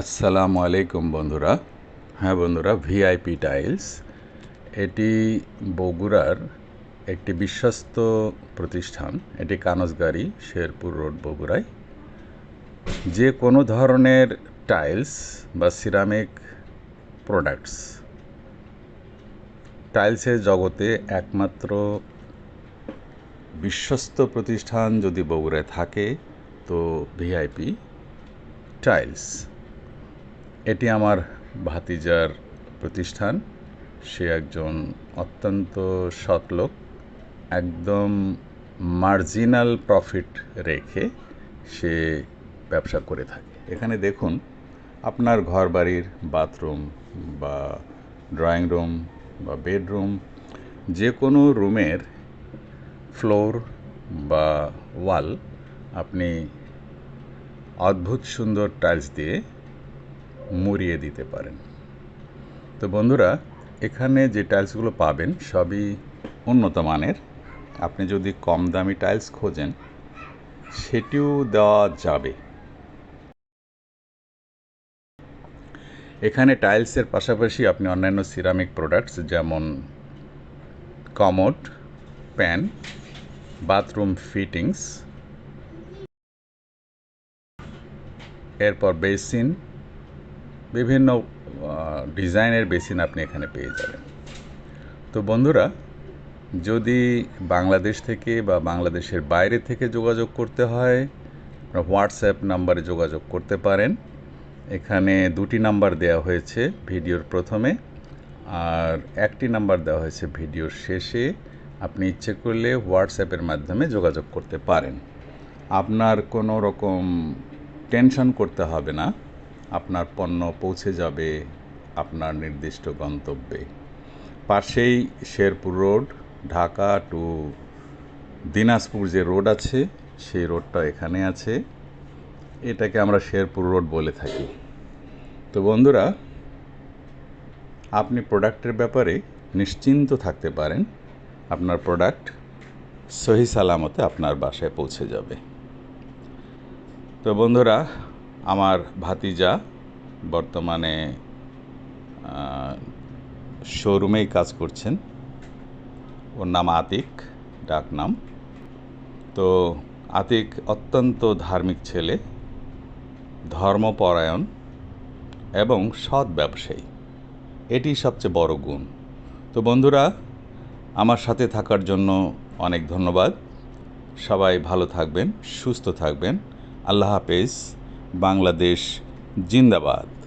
আসসালামু আলাইকুম বন্ধুরা। হ্যাঁ বন্ধুরা, ভিআইপি টাইলস। এটি বগুড়ার একটি বিশ্বস্ত প্রতিষ্ঠান। এটি কানজগাড়ি শেরপুর রোড, বগুড়ায়। যে কোনো ধরনের টাইলস বা সিরামিক প্রোডাক্টস টাইলসের জগতে একমাত্র বিশ্বস্ত প্রতিষ্ঠান যদি বগুড়ায় থাকে, তো ভিআইপি টাইলস। এটি আমার ভাতিজার প্রতিষ্ঠান। সে একজন অত্যন্ত সৎ লোক, একদম মার্জিনাল প্রফিট রেখে সে ব্যবসা করে থাকে। এখানে দেখুন, আপনার ঘর বাড়ির বাথরুম বা ড্রয়িং রুম বা বেডরুম যে কোনো রুমের ফ্লোর বা ওয়াল আপনি অদ্ভুত সুন্দর টাইলস দিয়ে মুড়িয়ে দিতে পারেন। তো বন্ধুরা, এখানে যে টাইলসগুলো পাবেন সবই উন্নত মানের। আপনি যদি কম দামি টাইলস খোঁজেন, সেটিও দেওয়া যাবে। এখানে টাইলসের পাশাপাশি আপনি অন্যান্য সিরামিক প্রোডাক্টস যেমন কমোড, প্যান, বাথরুম ফিটিংস এরপর বেসিন বিভিন্ন ডিজাইনের বেসিন আপনি এখানে পেয়ে যাবেন। তো বন্ধুরা, যদি বাংলাদেশ থেকে বা বাংলাদেশের বাইরে থেকে যোগাযোগ করতে হয় হোয়াটসঅ্যাপ নাম্বারে যোগাযোগ করতে পারেন। এখানে দুটি নাম্বার দেওয়া হয়েছে ভিডিওর প্রথমে, আর একটি নাম্বার দেওয়া হয়েছে ভিডিওর শেষে। আপনি ইচ্ছে করলে হোয়াটসঅ্যাপের মাধ্যমে যোগাযোগ করতে পারেন। আপনার কোনো রকম টেনশন করতে হবে না। আপনার পণ্য পৌঁছে যাবে আপনার নির্দিষ্ট গন্তব্যে। পাশেই শেরপুর রোড, ঢাকা টু দিনাজপুর যে রোড আছে, সেই রোডটা এখানে আছে। এটাকে আমরা শেরপুর রোড বলে থাকি। তো বন্ধুরা, আপনি প্রোডাক্টের ব্যাপারে নিশ্চিন্ত থাকতে পারেন, আপনার প্রোডাক্ট সহি সালামতে আপনার বাসায় পৌঁছে যাবে। তো বন্ধুরা আমার ভাতিজা বর্তমানে শোরুমেই কাজ করছেন। ওর নাম আতিক, ডাক নাম। তো আতিক অত্যন্ত ধার্মিক ছেলে, ধর্মপরায়ণ এবং সৎ ব্যবসায়ী। এটি সবচেয়ে বড় গুণ। তো বন্ধুরা, আমার সাথে থাকার জন্য অনেক ধন্যবাদ। সবাই ভালো থাকবেন, সুস্থ থাকবেন। আল্লাহ হাফেজ। বাংলাদেশ জিন্দাবাদ